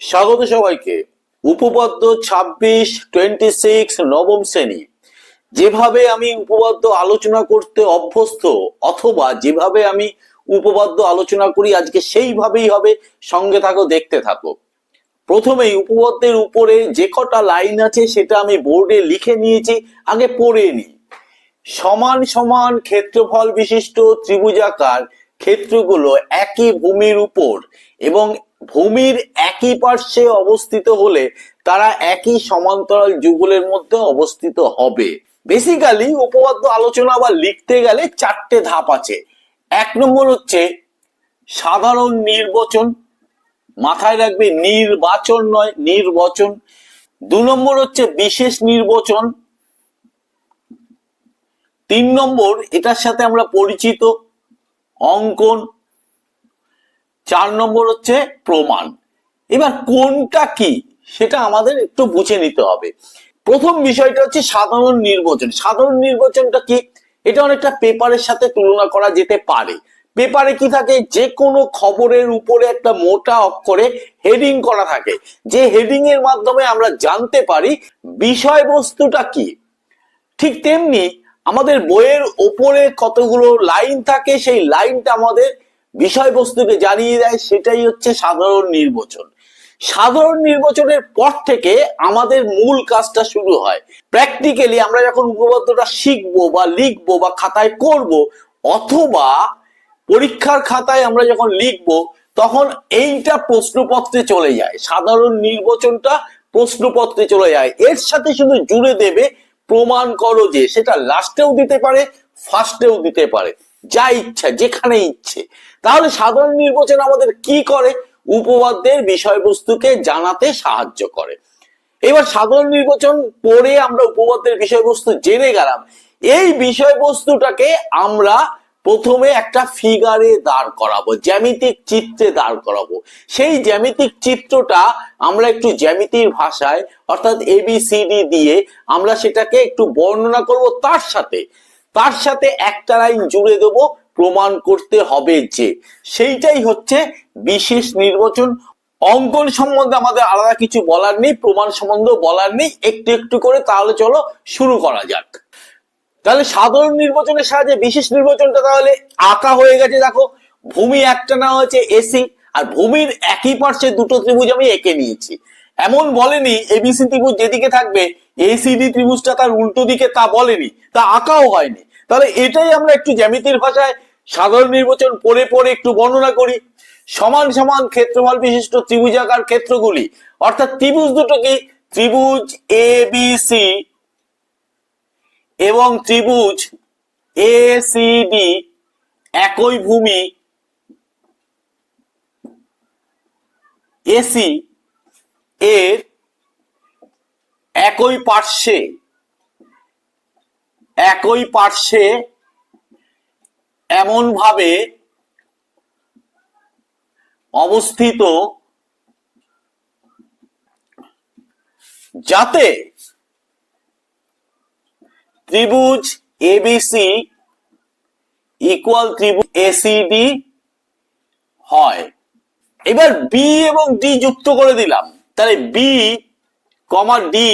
স্বাগত সবাইকে। উপপাদ্য ছাব্বিশ টোয়েন্টি সিক্স নবম শ্রেণি। যেভাবে আমি উপপাদ্য আলোচনা করতে অভ্যস্ত অথবা যেভাবে আমি উপপাদ্য আলোচনা করি, আজকে সেইভাবেই হবে। সঙ্গে থাকো, দেখতে থাকো। প্রথমেই উপপাদ্যের উপরে যে কটা লাইন আছে, সেটা আমি বোর্ডে লিখে নিয়েছি। আগে পড়ে নিই সমান সমান ক্ষেত্রফল বিশিষ্ট ত্রিভুজাকার ক্ষেত্রগুলো একই ভূমির উপর এবং ভূমির একই পার্শ্বে অবস্থিত হলে তারা একই সমান্তরাল যুগলের মধ্যে অবস্থিত হবে। বেসিক্যালি উপপাদ্য আলোচনা বা লিখতে গেলে চারটে ধাপ আছে। এক নম্বর হচ্ছে সাধারণ নির্বাচন। মাথায় রাখবে নির্বাচন নয়, নির্বাচন। দু নম্বর হচ্ছে বিশেষ নির্বাচন। তিন নম্বর, এটার সাথে আমরা পরিচিত। অঙ্কন চার নম্বর হচ্ছে প্রমাণ। এবার কোনটা কি, সেটা আমাদের একটু বুঝে নিতে হবে। প্রথম বিষয়টা হচ্ছে সাধারণ নির্বাচন। সাধারণ নির্বাচনটা কি, এটা অনেকটা পেপারের সাথে তুলনা করা যেতে পারে। পেপারে কি থাকে যে কোনো খবরের উপরে একটা মোটা অক্ষরে হেডিং করা থাকে। যে হেডিং এর মাধ্যমে আমরা জানতে পারি বিষয়বস্তুটা কি। ঠিক তেমনি আমাদের বইয়ের ওপরে কতগুলো লাইন থাকে, সেই লাইনটা আমাদের বিষয়বস্তুকে জানিয়ে দেয়, সেটাই হচ্ছে সাধারণ নির্বাচন। সাধারণ নির্বাচনের পর থেকে আমাদের মূল কাজটা শুরু হয়। প্র্যাকটিক্যালি আমরা যখন উপপাদ্যটা শিখব বা লিখব বা খাতায় করব, অথবা পরীক্ষার খাতায় আমরা যখন লিখব, তখন এইটা প্রশ্নপত্রে চলে যায়। সাধারণ নির্বাচনটা প্রশ্নপত্রে চলে যায়। এর সাথে শুধু জুড়ে দেবে, প্রমাণ করো যে সেটা লাস্টেও দিতে পারে ফার্স্টেও দিতে পারে। যা ইচ্ছা, যেখানে ইচ্ছে। তাহলে সাধারণ নির্বাচন আমাদের কি করে? উপপাদ্যের বিষয়বস্তুকে জানাতে সাহায্য করে। এবার সাধারণ নির্বাচন পড়ে আমরা উপপাদ্যের বিষয়বস্তু জেনে গেলাম। এই বিষয়বস্তুটাকে আমরা প্রথমে একটা ফিগারে দাঁড় করাবো, জ্যামিতিক চিত্রে দাঁড় করাবো। সেই জ্যামিতিক চিত্রটা আমরা একটু জ্যামিতির ভাষায়, অর্থাৎ এবিসিডি দিয়ে আমরা সেটাকে একটু বর্ণনা করব তার সাথে। তার সাথে একটা লাইন জুড়ে দেবো, প্রমাণ করতে হবে যে। সেইটাই হচ্ছে বিশেষ নির্বাচন। অঙ্কন সম্বন্ধে আমাদের আলাদা কিছু বলার নেই, প্রমাণ সম্বন্ধে বলার নেই। একটু একটু করে তাহলে চলো শুরু করা যাক। তাহলে সাধারণ নির্বাচনের সাহায্যে বিশেষ নির্বাচনটা তাহলে আঁকা হয়ে গেছে, দেখো। ভূমি একটা না হয়েছে এসি আর ভূমির একই পার্শ্বে দুটো ত্রিভুজ আমি এঁকে নিয়েছি। এমন বলেনি এবিসি ত্রিভুজ যেদিকে থাকবে এসিডি ত্রিভুজটা তার উল্টো দিকে তা বলেনি, তা আঁকাও হয়নি। তাহলে এটাই আমরা একটু জ্যামিতির ভাষায় সাধারণ নির্বাচন পরে পরে একটু বর্ণনা করি। সমান সমান ক্ষেত্রফল বিশিষ্ট ত্রিভুজাকার ক্ষেত্রগুলি, অর্থাৎ ত্রিভুজ দুটো কি ত্রিভুজ এ বি সি এবং ত্রিভুজ এ সি ডি একই ভূমি এসি এর একই পার্শ্বে। একই পার্শ্বে এমন ভাবে অবস্থিত যাতে ত্রিভুজ এবিসি ইকুয়াল ত্রিভুজ এসিডি হয়। এবার বি এবং ডি যুক্ত করে দিলাম। তাহলে বি কমা ডি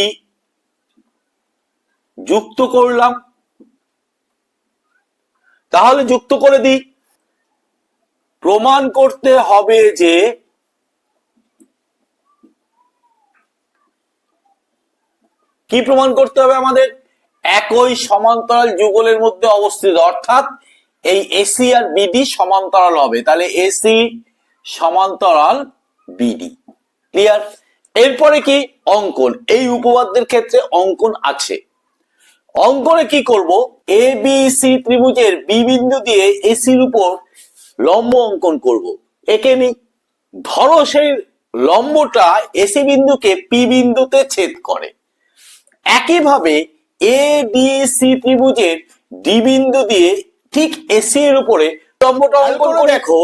যুক্ত করলাম। তাহলে যুক্ত করে দিই। প্রমাণ করতে হবে যে কি প্রমাণ করতে হবে আমাদের? একই সমান্তরাল যুগলের মধ্যে অবস্থিত। অর্থাৎ এই এসি আর বিডি সমান্তরাল হবে। তাহলে এসি সমান্তরাল বিডি ক্লিয়ার এরপরে কি? অঙ্কন। এই উপপাদ্যের ক্ষেত্রে অঙ্কন আছে। অঙ্কনে কি করব? এ বি সি ত্রিভুজের বি বিন্দু দিয়ে এসির উপর লম্ব অঙ্কন করব। একে নি ধরো সেই লম্বটা এসি বিন্দুকে পি বিন্দুতে ছেদ করে। একইভাবে এ বি সি ত্রিভুজের ডি বিন্দু দিয়ে ঠিক এসি এর উপরে লম্বটা অঙ্কন করে দেখো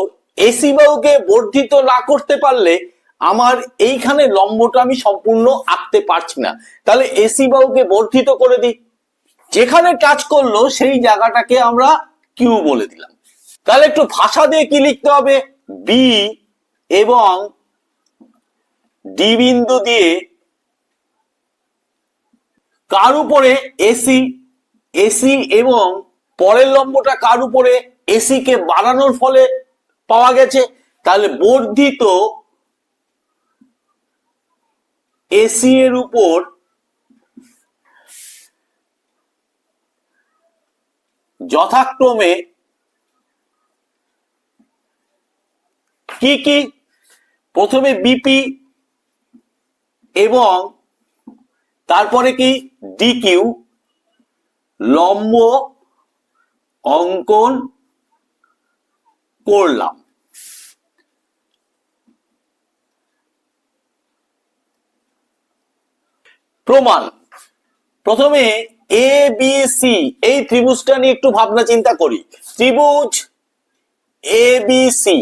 এসি বাহুকে বর্ধিত না করতে পারলে আমার এইখানে লম্বটা আমি সম্পূর্ণ আঁকতে পারছি না। তাহলে এসি বাহুকে বর্ধিত করে দিই। যেখানে টাচ করল, সেই জায়গাটাকে আমরা কিউ বলে দিলাম। তাহলে একটু ভাষা দিয়ে কি লিখতে হবে? বি এবং ডি বিন্দু দিয়ে কার উপরে? এসি এসি এবং পরের লম্বটা কার উপরে? এসি কে বাড়ানোর ফলে পাওয়া গেছে। তাহলে বর্ধিত এসি এর উপর যথাক্রমে কি কি? প্রথমে বিপি এবং তারপরে কি? ডিকিউ লম্ব অঙ্কন করলাম। প্রমাণ প্রথমে এ বি সি এই ত্রিভুজটা নিয়ে একটু ভাবনা চিন্তা করি। ত্রিভুজ এ বি সি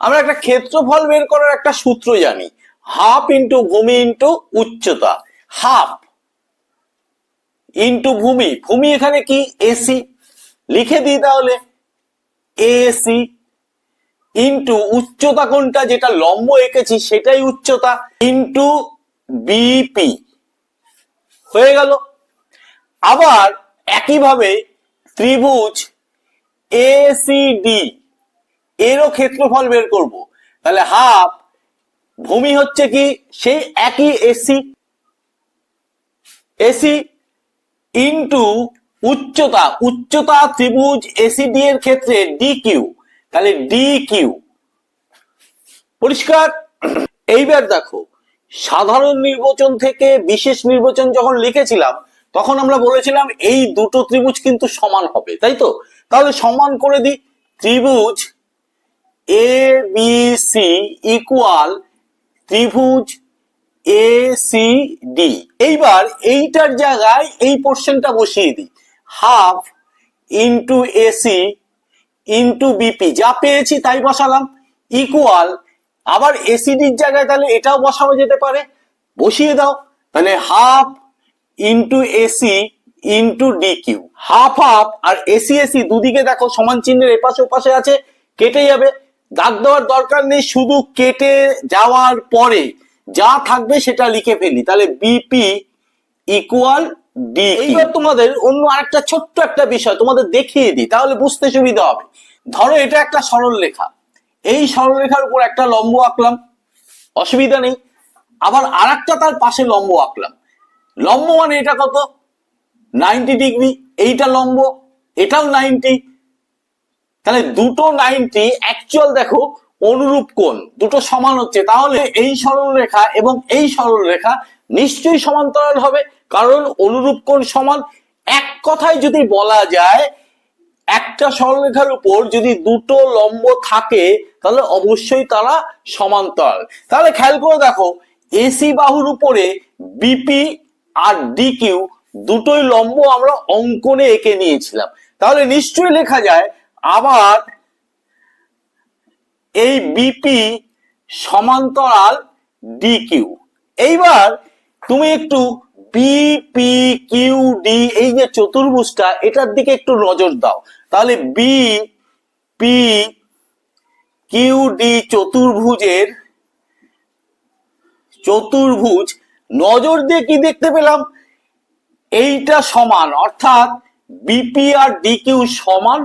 আমরা একটা ক্ষেত্রফল বের করার একটা সূত্র জানি। হাফ ইন্টু ভূমি ইন্টু উচ্চতা। হাফ ইন্টু ভূমি। ভূমি এখানে কি? এসি লিখে দিই তাহলে। এসি ইন্টু উচ্চতা কোনটা? যেটা লম্ব এঁকেছি, সেটাই উচ্চতা। ইন্টু বিপি হয়ে গেল। আবার একইভাবে ত্রিভুজ এসিডি এরও ক্ষেত্রফল বের করব। তাহলে হাফ ভূমি হচ্ছে কি? সেই একই এসি এসি ইন্টু উচ্চতা উচ্চতা ত্রিভুজ এসিডি এর ক্ষেত্রে ডি কিউ তাহলে ডি কিউ পরিষ্কার? এইবার দেখো সাধারণ নির্বাচন থেকে বিশেষ নির্বাচন যখন লিখেছিলাম, তখন আমরা বলেছিলাম এই দুটো ত্রিভুজ কিন্তু সমান হবে, তাই তো? তাহলে সমান করে দিই, ত্রিভুজ এ বি সি ইকুয়াল ত্রিভুজ এ সি ডি এইবার এইটার জায়গায় এই পোর্শনটা বসিয়ে দিই। Half into AC into BP যা পেয়েছি তাই বসালাম। ইকুয়াল আবার এসিডির জায়গায় তাহলে এটাও বসানো যেতে পারে। বসিয়ে দাও। তাহলে half into AC into D Q half half আর এসি এসি দুদিকে দেখো, সমান চিহ্নের এপাশে ওপাশে আছে, কেটে যাবে। দাগ দেওয়ার দরকার নেই, শুধু কেটে যাওয়ার পরে যা থাকবে সেটা লিখে ফেলি। তাহলে বিপি ইকুয়াল ডি এইবার তোমাদের অন্য আরেকটা ছোট্ট একটা বিষয় তোমাদের দেখিয়ে দিই, তাহলে বুঝতে সুবিধা হবে। ধরো এটা একটা সরল রেখা এই সরলরেখার উপর একটা লম্ব আঁকলাম, অসুবিধা নেই। আবার আর তার পাশে লম্ব আঁকলাম। লম্ব মানে এটা কত? নাইনটি ডিগ্রি, এইটা লম্ব, এটাও নাইনটি। তাহলে দুটো নাইনটি অ্যাকচুয়াল দেখো অনুরূপ কোণ, দুটো সমান হচ্ছে। তাহলে এই সরল রেখা এবং এই সরল রেখা নিশ্চয়ই সমান্তরাল হবে, কারণ অনুরূপ কোণ সমান। এক কথায় যদি বলা যায় একটা সরলরেখার উপর যদি দুটো লম্ব থাকে, তাহলে অবশ্যই তারা সমান্তরাল। তাহলে খেয়াল করে দেখো, এসি বাহুর উপরে বিপি আর ডিকিউ দুটোই লম্ব আমরা অঙ্কনে এঁকে নিয়েছিলাম। তাহলে নিশ্চয়ই লেখা যায়, আবার এই বিপি সমান্তরাল ডিকিউ এইবার তুমি একটু বিপি কিউ ডি এই যে চতুর্ভুজটা, এটার দিকে একটু নজর দাও। তাহলে বি পি কিউ ডি চতুর্ভুজের চতুর্ভুজ নজর দিয়ে কি দেখতে পেলাম? এইটা সমান, অর্থাৎ বিপি আর ডিকিউ সমান,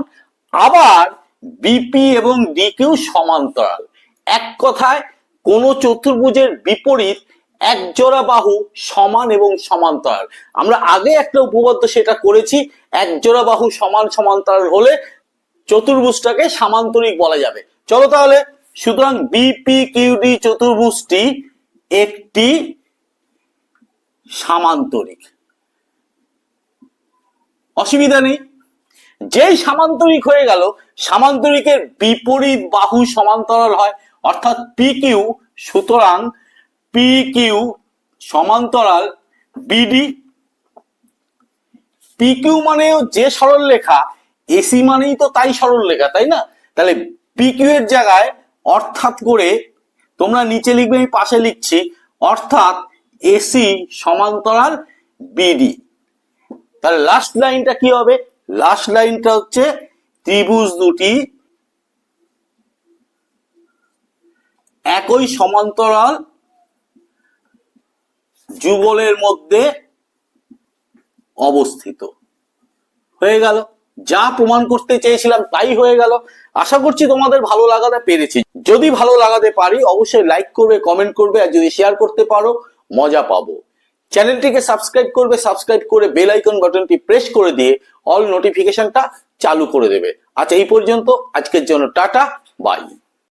আবার বিপি এবং ডিকিউ সমান্তরাল। এক কথায়, কোন চতুর্ভুজের বিপরীত এক জোড়া বাহু সমান এবং সমান্তরাল। আমরা আগে একটা উপপাদ্য সেটা করেছি এক জোড়া বাহু সমান সমান্তরাল হলে চতুর্ভুজটাকে সামান্তরিক বলা যাবে। চলো তাহলে, সুতরাং বিপি কিউডি চতুর্ভুজটি একটি সামান্তরিক। অসুবিধা নেই। যেই সামান্তরিক হয়ে গেল, সামান্তরিকের বিপরীত বাহু সমান্তরাল হয়, অর্থাৎ পি কিউ সুতরাং পি কিউ সমান্তরাল বিডি পি কিউ মানেও যে সরল লেখা এসি মানেই তো তাই সরল লেখা তাই না? তাহলে পি কিউ এর জায়গায় অর্থাৎ করে তোমরা নিচে লিখবে, আমি পাশে লিখছি, অর্থাৎ এসি সমান্তরাল বিডি তাহলে লাস্ট লাইনটা কি হবে? লাস্ট লাইনটা হচ্ছে ত্রিভুজ দুটি একই সমান্তরাল যুগলের মধ্যে অবস্থিত। হয়ে গেল। যা প্রমাণ করতে চেয়েছিলাম তাই হয়ে গেল। আশা করছি তোমাদের ভালো লাগাতে পেরেছি। যদি ভালো লাগাতে পারি, অবশ্যই লাইক করবে কমেন্ট করবে আর যদি শেয়ার করতে পারো, মজা পাবো। চ্যানেলটিকে সাবস্ক্রাইব করবে সাবস্ক্রাইব করে বেল আইকন বাটনটি প্রেস করে দিয়ে অল নোটিফিকেশনটা চালু করে দেবে। আচ্ছা এই পর্যন্ত। আজকের জন্য টাটা বাই